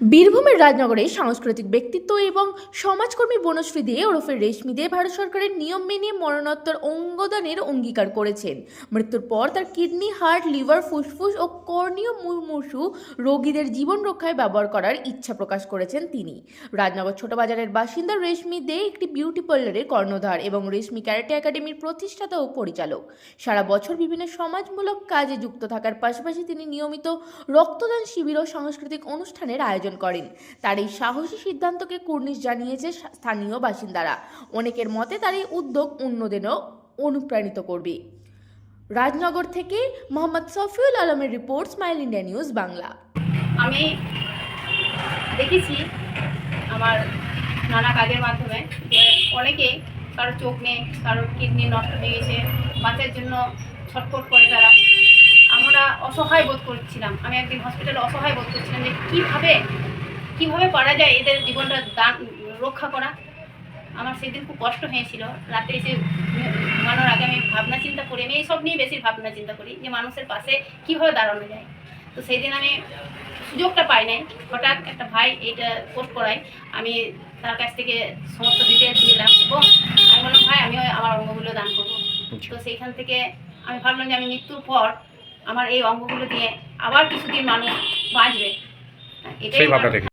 বীরভূমের রাজনগরে সাংস্কৃতিক ব্যক্তিত্ব এবং সমাজকর্মী বনশ্রী দে ওরফে রেশমি দে ভারত সরকারের নিয়ম মেনে মরণোত্তর অঙ্গদানের অঙ্গীকার করেছেন। মৃত্যুর পর তার কিডনি, হার্ট, লিভার, ফুসফুস ও কর্ণীয় মুমূর্ষু রোগীদের জীবন রক্ষায় ব্যবহার করার ইচ্ছা প্রকাশ করেছেন তিনি। রাজনগর ছোট বাজারের বাসিন্দা রেশমি দে একটি বিউটি পার্লারের কর্ণধার এবং রেশমি ক্যারাটে একাডেমির প্রতিষ্ঠাতা ও পরিচালক। সারা বছর বিভিন্ন সমাজমূলক কাজে যুক্ত থাকার পাশাপাশি তিনি নিয়মিত রক্তদান শিবির ও সাংস্কৃতিক অনুষ্ঠানের আয়োজন করেন। তার এই সাহসী সিদ্ধান্তকে কুর্নিশ জানিয়েছে স্থানীয় বাসিন্দারা। অনেকের মতে তার এই উদ্যোগ অন্যদেরও অনুপ্রাণিত করবে। রাজনগর থেকে মোহাম্মদ সফিউল আলমের report smile India news Bangla. আমি দেখেছি আমার নানা কাজের মাধ্যমে অনেকে কারও চোখ নেই কারোর কিডনি নষ্ট হয়ে গেছে, বাঁচার জন্য ছটফট করে তারা। আমরা অসহায় বোধ করছিলাম। আমি একদিন হসপিটালে অসহায় বোধ করছিলাম যে কীভাবে কীভাবে পারা যায় এদের জীবনটা দান রক্ষা করা। আমার সেদিন খুব কষ্ট হয়েছিল। রাতে এসে ঘুমানোর আগে আমি ভাবনা চিন্তা করি। আমি এইসব নিয়ে বেশি ভাবনা চিন্তা করি যে মানুষের পাশে কীভাবে দাঁড়ানো যায়। তো সেই দিন আমি সুযোগটা পাই নাই। হঠাৎ একটা ভাই এইটা পোস্ট করায়। আমি তার কাছ থেকে সমস্ত ডিটেলস নিলাম এবং আমি বললাম ভাই আমি আমার অঙ্গগুলো দান করব। তো সেইখান থেকে আমি ভাবলাম যে আমি মৃত্যুর পর আমার এই অঙ্গগুলো দিয়ে আবার কিছুদিন মানুষ বাঁচবে। এটাই ভাবনা